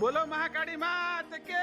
બોલો મહાકાળી માત કે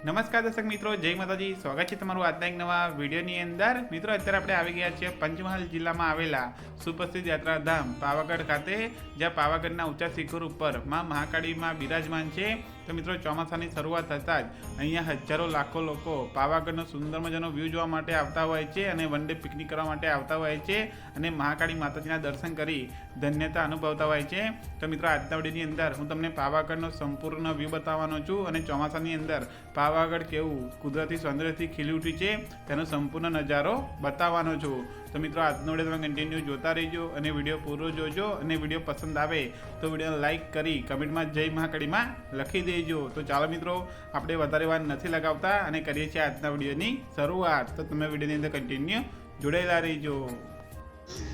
નમસ્કાર દર્શક મિત્રો, જય માતાજી. સ્વાગત છે તમારું આજના એક નવા વિડીયોની અંદર. મિત્રો, અત્યારે આપણે આવી ગયા છીએ પંચમહાલ જિલ્લામાં આવેલા સુપ્રસિદ્ધ યાત્રાધામ પાવાગઢ ખાતે, જ્યાં પાવાગઢના ઊંચા શિખર ઉપરમાં મહાકાળીમાં બિરાજમાન છે. તો મિત્રો, ચોમાસાની શરૂઆત થતાં જ અહીંયા હજારો લાખો લોકો પાવાગઢનો સુંદર મજાનો વ્યૂ જોવા માટે આવતા હોય છે અને વન ડે પિકનિક કરવા માટે આવતા હોય છે અને મહાકાળી માતાજીના દર્શન કરી ધન્યતા અનુભવતા હોય છે. તો મિત્રો, આજના વિડીયોની અંદર હું તમને પાવાગઢનો સંપૂર્ણ વ્યૂ બતાવવાનો છું અને ચોમાસાની અંદર પાવાગઢ કેવું? કુદરતી સૌંદર્યથી ખીલી ઉઠ્યું છે? તેનો સંપૂર્ણ નજારો બતાવવાનો છું. તો મિત્રો, આજનો વીડિયો તમે કન્ટિન્યુ જોતા રહેજો અને વીડિયો પૂરો જોજો અને વીડિયો પસંદ આવે તો વિડીયોને લાઇક કરી કમેન્ટમાં જય મહાકડીમાં લખી દેજો. તો ચાલો મિત્રો, આપણે વધારે વાર નથી લગાવતા અને કરીએ છીએ આજના વિડીયોની શરૂઆત. તો તમે વિડીયોની અંદર કન્ટિન્યુ જોડાયેલા રહીજો.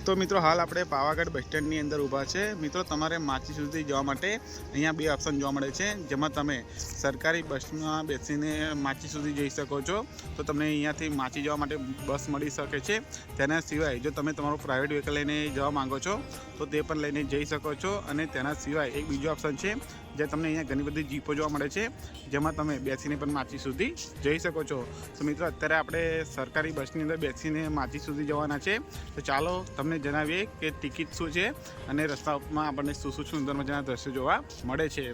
તો મિત્રો હાલ આપણે પાવાગઢ બસ સ્ટેન્ડની અંદર ઊભા છે. મિત્રો, તમારે માચી સુધી જવા માટે અહીંયા બે ઓપ્શન જોવા મળે છે. જેમાં તમે સરકારી બસમાં બેસીને માચી સુધી જઈ શકો છો. તો તમને અહીંયાથી માચી જવા માટે બસ મળી શકે છે. તેના સિવાય જો તમે તમારું પ્રાઇવેટ વ્હીકલ લઈને જવા માંગો છો, તો તે પણ લઈને જઈ શકો છો. અને તેના સિવાય એક બીજો ઓપ્શન છે જે તમને અહીંયા ઘણી બધી જીપો જોવા મળે છે, જેમાં તમે બેસીને પણ માચી સુધી જઈ શકો છો. તો મિત્રો, અત્યારે આપણે સરકારી બસની અંદર બેસીને માચી સુધી જવાના છે. તો ચાલો તમને જણાવીએ કે ટિકિટ શું છે અને રસ્તામાં આપણને શું શું સુંદર મજાના દ્રશ્યો જોવા મળે છે.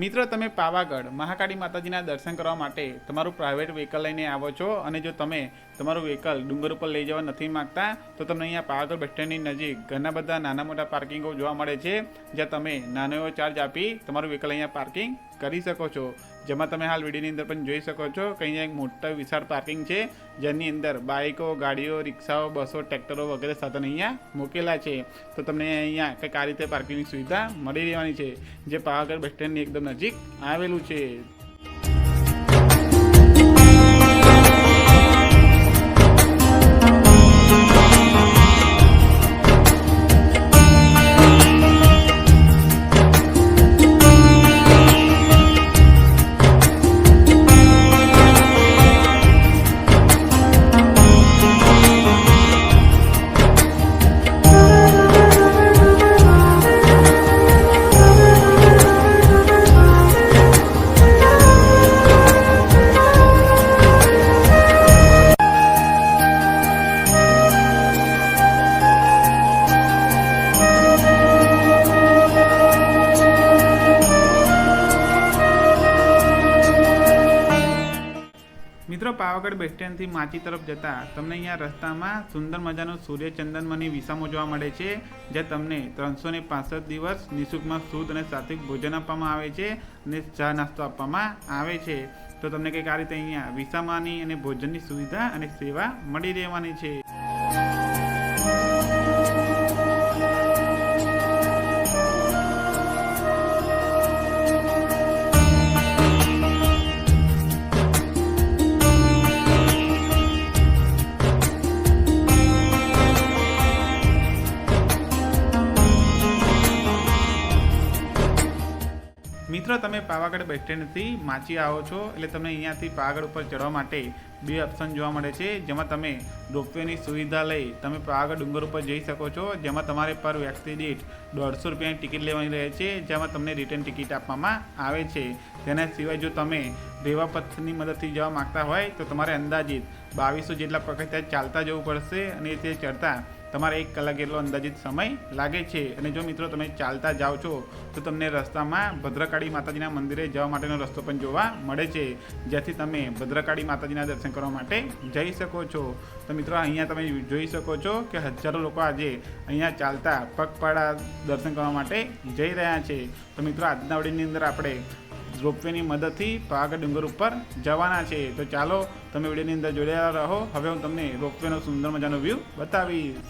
મિત્રો, તમે પાવાગઢ મહાકાળી માતાજીના દર્શન કરવા માટે તમારું પ્રાઇવેટ વ્હીકલ લઈને આવો છો અને જો તમે તમારું વ્હીકલ ડુંગર ઉપર લઈ જવા નથી માગતા, તો તમને અહીંયા પાવાગઢ બસ સ્ટેન્ડની નજીક ઘણા બધા નાના મોટા પાર્કિંગો જોવા મળે છે, જ્યાં તમે નાનો એવો ચાર્જ આપી તમારું વ્હીકલ અહીંયા પાર્કિંગ કરી શકો છો. જેમાં તમે હાલ વિડીયોની અંદર પણ જોઈ શકો છો કે અહીંયા એક મોટા વિશાળ પાર્કિંગ છે, જેની અંદર બાઇકો ગાડીઓ, રિક્ષાઓ, બસો, ટ્રેક્ટરો વગેરે સાધન અહીંયા મૂકેલા છે. તો તમને અહીંયા કંઈક આ રીતે પાર્કિંગની સુવિધા મળી રહેવાની છે. જે પાવાગઢ બસ સ્ટેન્ડની એકદમ નજીક આવેલું છે. પાવાગઢ બસ સ્ટેન્ડથી માચી તરફ જતા તમને અહીંયા રસ્તામાં સુંદર મજાનું સૂર્યચંદનમની વિસામો જોવા મળે છે, જ્યાં તમને ત્રણસો ને પાસઠ દિવસ નિઃશુલ્કમાં શુદ્ધ અને સાત્વિક ભોજન આપવામાં આવે છે અને ચા નાસ્તો આપવામાં આવે છે. તો તમને કંઈક આ રીતે અહીંયા વિસામાની અને ભોજનની સુવિધા અને સેવા મળી રહેવાની છે. તમે પાવાગઢ બસ સ્ટેન્ડથી માચી આવો છો, એટલે તમને અહીંયાથી પાવાગઢ ઉપર ચડવા માટે બે ઓપ્શન જોવા મળે છે. જેમાં તમે રોપવેની સુવિધા લઈ તમે પાવાગઢ ડુંગર ઉપર જઈ શકો છો, જેમાં તમારે પર વ્યક્તિ દીઠ દોઢસો રૂપિયાની ટિકિટ લેવાની રહે છે, જેમાં તમને રિટર્ન ટિકિટ આપવામાં આવે છે. તેના સિવાય જો તમે રેવા પથની મદદથી જવા માગતા હોય, તો તમારે અંદાજિત બાવીસો જેટલા પગથિયાં ચાલતા જવું પડશે અને તે ચડતા તમારે એક કલાક એટલો અંદાજિત સમય લાગે છે. અને જો મિત્રો તમે ચાલતા જાઓ છો, તો તમને રસ્તામાં ભદ્રકાળી માતાજીના મંદિરે જવા માટેનો રસ્તો પણ જોવા મળે છે. જ્યાંથી તમે ભદ્રકાળી માતાજીના દર્શન કરવા માટે જઈ શકો છો. તો મિત્રો, અહીંયા તમે જોઈ શકો છો કે હજારો લોકો આજે અહીંયા ચાલતા પગપાળા દર્શન કરવા માટે જઈ રહ્યા છે. તો મિત્રો, આજના વડીની અંદર આપણે રોપવેની મદદથી પાવાગઢ ડુંગર ઉપર જવાના છે. તો ચાલો, તમે વિડીયોની અંદર જોડાયેલા રહો. હવે હું તમને રોપવેનો સુંદર મજાનો વ્યૂ બતાવીશ.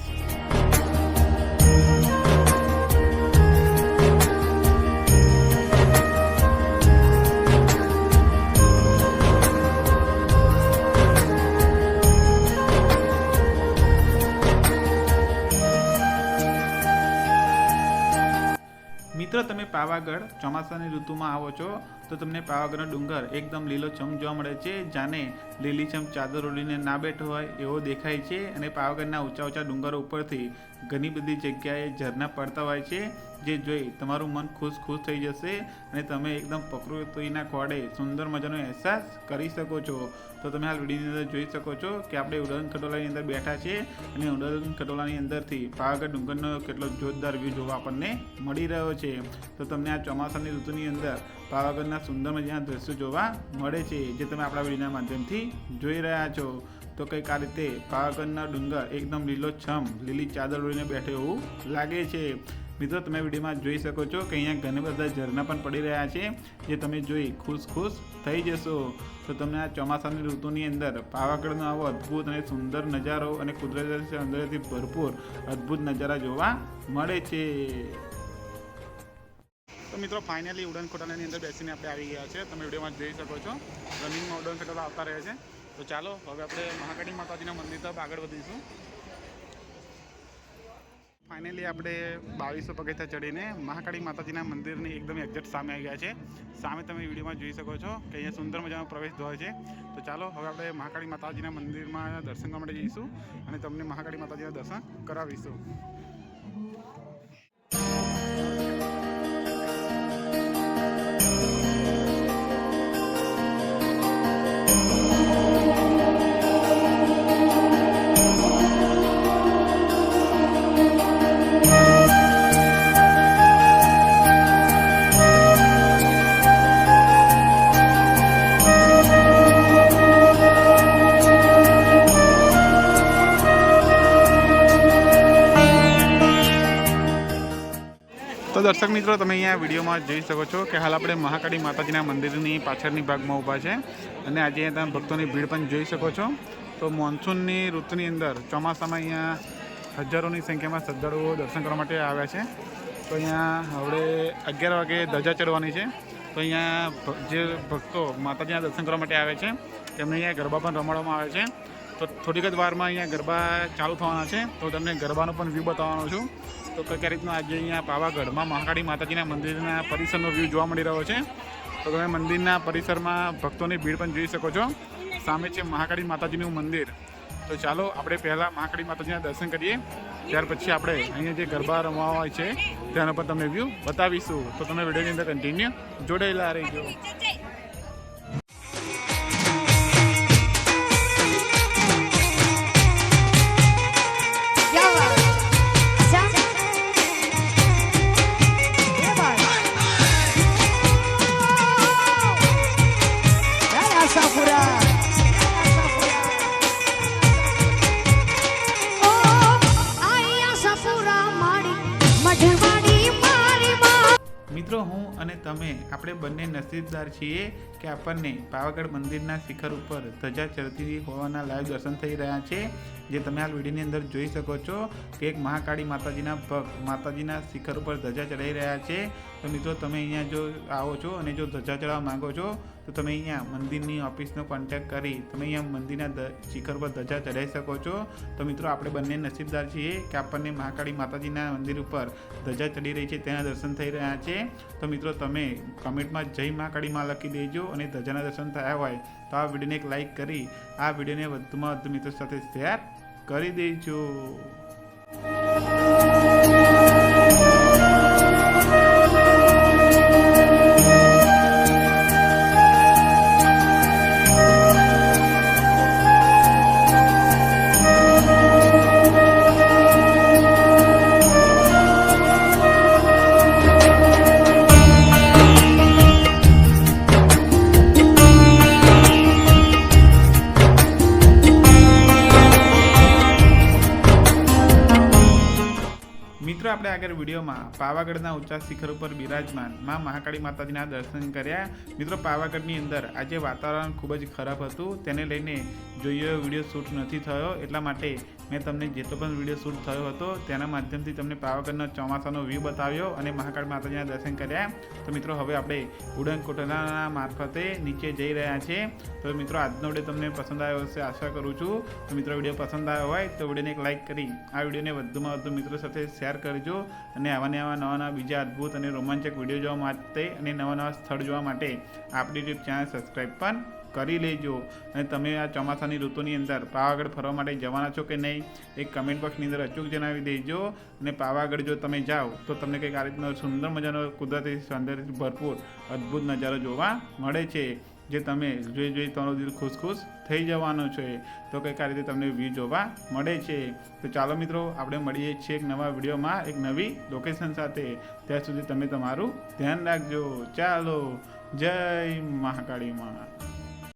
મિત્રો, તમે પાવાગઢ ચોમાસાની ઋતુમાં આવો છો. તો તમને પાવાગઢનો ડુંગર એકદમ લીલોછમ જોવા મળે છે જાણે લીલીછમ ચાદર ઓઢીને ના બેઠો હોય એવો દેખાય છે અને પાવાગઢના ઊંચા ઊંચા ડુંગરો ઉપરથી ઘણી બધી જગ્યાએ ઝરણા પડતા હોય છે, જે જોઈ તમારું મન ખુશ ખુશ થઈ જશે અને તમે એકદમ પ્રકૃતિના ખોડે સુંદર મજાનો અહેસાસ કરી શકો છો. તો તમે હાલ વિડીયોની અંદર જોઈ શકો છો કે આપણે ઉડન ખટોલાની અંદર બેઠા છીએ અને ઉડન ખટોલાની અંદરથી પાવાગઢ ડુંગરનો કેટલો જોરદાર વ્યૂ જોવા આપણને મળી રહ્યો છે. તો તમને આ ચોમાસાની ઋતુની અંદર પાવાગઢના સુંદર મજાના દ્રશ્યો જોવા મળે છે, જે તમે આપણા વિડીયોના માધ્યમથી જોઈ રહ્યા છો. તો કંઈક આ રીતે પાવાગઢના ડુંગર એકદમ લીલોછમ લીલી ચાદર ઓળીને બેઠે એવું લાગે છે. મિત્રો, તમે વિડીયોમાં જોઈ શકો છો કે અહીંયા ઘણા બધા ઝરણા પણ પડી રહ્યા છે, જે તમે જોઈ ખુશ ખુશ થઈ જશો. તો તમને આ ચોમાસાની ઋતુની અંદર પાવાગઢનો આવો અદ્ભુત અને સુંદર નજારો અને કુદરતી સૌંદર્યથી ભરપૂર અદ્ભુત નજારા જોવા મળે છે. તો મિત્રો ફાઇનલી ઉડન ખોટાલાની અંદર બેસીને આપણે આવી ગયા છે. તમે વિડીયોમાં જોઈ શકો છો. રનિંગમાં ઉડન ખોટાલા આવતા રહે છે. તો ચાલો, હવે આપણે મહાકાળી માતાજીના મંદિર તરફ આગળ વધીશું. ફાઇનલી આપણે બાવીસો પગથિયા ચડીને મહાકાળી માતાજીના મંદિરની એકદમ એક્ઝેક્ટ સામે આવી ગયા છે. સામે તમે વિડીયોમાં જોઈ શકો છો કે અહીંયા સુંદર મજાનો પ્રવેશ દ્વાર છે. તો ચાલો, હવે આપણે મહાકાળી માતાજીના મંદિરમાં દર્શન કરવા માટે જઈશું અને તમને મહાકાળી માતાજીના દર્શન કરાવીશું. દર્શક મિત્રો, તમે અહીંયા વિડીયોમાં જોઈ શકો છો કે હાલ આપણે મહાકાળી માતાજીના મંદિરની પાછળની ભાગમાં ઊભા છે અને આજે અહીંયા તમે ભક્તોની ભીડ પણ જોઈ શકો છો. તો મોન્સૂનની ઋતુની અંદર ચોમાસામાં અહીંયા હજારોની સંખ્યામાં શ્રદ્ધાળુઓ દર્શન કરવા માટે આવ્યા છે. તો અહીંયા હવે અગિયાર વાગે ધજા ચડવાની છે. તો અહીંયા જે ભક્તો માતાજીના દર્શન કરવા માટે આવે છે, તેમને અહીંયા ગરબા પણ રમાડવામાં આવે છે. તો થોડીક જ વારમાં અહીંયા ગરબા ચાલુ થવાના છે. તો તમને ગરબાનો પણ વ્યૂ બતાવવાનો છું. તો કઈ રીતનું આજે અહીંયા પાવાગઢમાં મહાકાળી માતાજીના મંદિરના પરિસરનો વ્યૂ જોવા મળી રહ્યો છે. તો તમે મંદિરના પરિસરમાં ભક્તોની ભીડ પણ જોઈ શકો છો. સામે છે મહાકાળી માતાજીનું મંદિર. તો ચાલો આપણે પહેલાં મહાકાળી માતાજીના દર્શન કરીએ. ત્યાર પછી આપણે અહીંયા જે ગરબા રમવા હોય છે, તેનો પણ તમને વ્યૂ બતાવીશું. તો તમે વિડીયોની અંદર કન્ટિન્યુ જોડાયેલા રહીજો. તમે, આપણે બંને નસીબદાર છીએ કે આપણને પાવાગઢ મંદિરના શિખર ઉપર ધજા ચડતી હોવાના લાઈવ દર્શન થઈ રહ્યા છે, જે તમે આ વિડીયોની અંદર જોઈ શકો છો કે એક મહાકાળી માતાજીના ભક્ત, માતાજીના શિખર ઉપર ધજા ચડાઈ રહ્યા છે. તો મિત્રો, તમે અહીંયા જો આવો છો અને જો ધજા ચડાવવા માંગો છો તો તમે અહીંયા મંદિરની ઓફિસનો કોન્ટેક્ટ કરી તમે અહીંયા મંદિરના શિખર પર ધજા ચડાવી શકો છો. તો મિત્રો, આપણે બંને નસીબદાર છીએ કે આપણને મહાકાળી માતાજીના મંદિર ઉપર ધજા ચડી રહી છે, તેના દર્શન થઈ રહ્યા છે. તો મિત્રો, તમે કમેન્ટમાં જય મહાકાળીમાં લખી દેજો અને ધજાના દર્શન થયા હોય તો આ વિડીયોને એક લાઈક કરી, આ વિડીયોને વધુમાં વધુ મિત્રો સાથે શેર કરી દેજો. આગળ વિડીયોમાં પાવાગઢના ઊંચા શિખર ઉપર બિરાજમાનમાં મહાકાળી માતાજીના દર્શન કર્યા. મિત્રો, પાવાગઢની અંદર આજે વાતાવરણ ખૂબ જ ખરાબ હતું. તેને લઈને જોઈએ વીડિયો શૂટ નથી થયો. એટલા માટે મેં તમને જેટલો પણ વીડિયો શૂટ થયો હતો, તેના માધ્યમથી તમને પાવાગઢનો ચોમાસાનો વ્યૂ બતાવ્યો અને મહાકાળ માતાજીના દર્શન કર્યા તો મિત્રો, હવે આપણે ઉડન કોટના મારફતે નીચે જઈ રહ્યા છીએ. તો મિત્રો, આજનો વીડિયો તમને પસંદ આવ્યો હશે, આશા કરું છું. તો મિત્રો, વીડિયો પસંદ આવ્યો હોય તો વિડીયોને એક લાઇક કરી, આ વિડીયોને વધુમાં વધુ મિત્રો સાથે શેર કરજો અને આવા ને આવા નવા નવા બીજા અદ્ભુત અને રોમાંચક વીડિયો જોવા માટે અને નવા નવા સ્થળ જોવા માટે આપણી યુટ્યુબ ચેનલ સબસ્ક્રાઈબ પણ કરી લેજો. અને તમે આ ચોમાસાની ઋતુની અંદર પાવાગઢ ફરવા માટે જવાના છો કે નહીં, એક કમેન્ટ બોક્સની અંદર અચૂક જણાવી દેજો. અને પાવાગઢ જો તમે જાઓ, તો તમને કંઈક આ રીતનો સુંદર મજાનો કુદરતી સૌંદર્ય ભરપૂર અદ્ભુત નજારો જોવા મળે છે. જે તમે જોઈ જોઈ તમારું દિલ ખુશ ખુશ થઈ જવાનું છે. તો કંઈક આ રીતે તમને વ્યૂ જોવા મળે છે. તો ચાલો મિત્રો, આપણે મળીએ છીએ એક નવા વિડીયોમાં, એક નવી લોકેશન સાથે. ત્યાં સુધી તમે તમારું ધ્યાન રાખજો. ચાલો, જય મહાકાળી માં